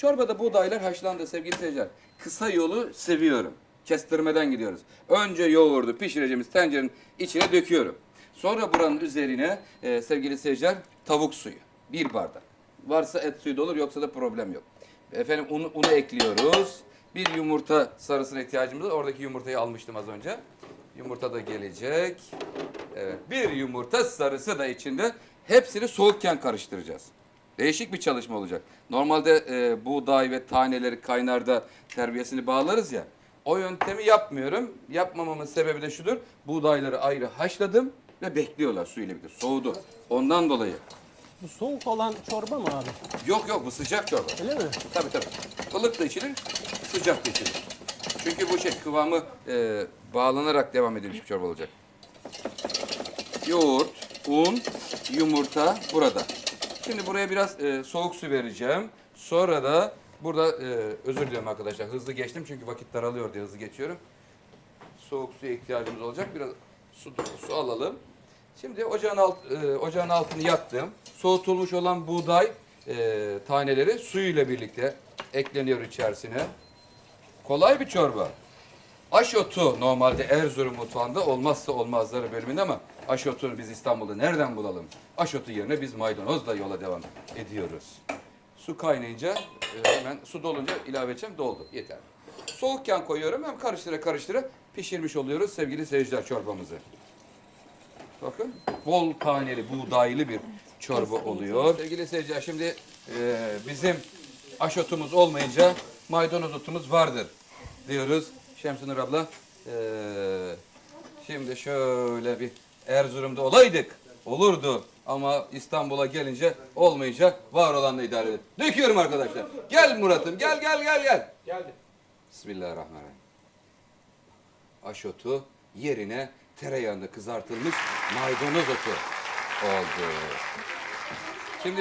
Çorbada buğdaylar haşlandı sevgili seyirciler. Kısa yolu seviyorum. Kestirmeden gidiyoruz. Önce yoğurdu pişireceğimiz tencerenin içine döküyorum. Sonra buranın üzerine e, sevgili seyirciler tavuk suyu. Bir bardak. Varsa et suyu da olur yoksa da problem yok. Efendim unu, unu ekliyoruz. Bir yumurta sarısına ihtiyacımız var. Oradaki yumurtayı almıştım az önce. Yumurta da gelecek. Evet. Bir yumurta sarısı da içinde. Hepsini soğukken karıştıracağız. Değişik bir çalışma olacak. Normalde e, buğday ve taneleri kaynarda terbiyesini bağlarız ya. O yöntemi yapmıyorum. Yapmamamın sebebi de şudur. Buğdayları ayrı haşladım ve bekliyorlar su ile birlikte. Soğudu. Ondan dolayı. Bu soğuk olan çorba mı abi? Yok yok bu sıcak çorba. Öyle mi? Tabii tabii. Ilık da içilir, sıcak da içilir. Çünkü bu şey kıvamı e, bağlanarak devam edilmiş bir çorba olacak. Yoğurt, un, yumurta burada. Şimdi buraya biraz e, soğuk su vereceğim. Sonra da burada e, özür diliyorum arkadaşlar hızlı geçtim çünkü vakit daralıyor diye hızlı geçiyorum. Soğuk suya ihtiyacımız olacak. Biraz su, su alalım. Şimdi ocağın, alt, e, ocağın altını yaktım. Soğutulmuş olan buğday e, taneleri suyuyla birlikte ekleniyor içerisine. Kolay bir çorba. Aşotu normalde Erzurum mutfağında olmazsa olmazları bölümünde ama aşotunu biz İstanbul'da nereden bulalım? Aşotu yerine biz maydanozla yola devam ediyoruz. Su kaynayınca e, hemen su dolunca ilave edeceğim doldu yeter. Soğukken koyuyorum hem karıştıra karıştıra pişirmiş oluyoruz sevgili seyirciler çorbamızı. Bakın bol taneli buğdaylı bir çorba oluyor. Sevgili seyirciler şimdi e, bizim aşotumuz olmayınca maydanoz otumuz vardır diyoruz. Şemsunur abla e, şimdi şöyle bir Erzurum'da olaydık olurdu ama İstanbul'a gelince olmayınca var olanla idare edelim. Döküyorum arkadaşlar. Gel Murat'ım gel gel gel gel. Geldi. Bismillahirrahmanirrahim. Aşotu yerine tereyağında kızartılmış maydanoz otu oldu. Şimdi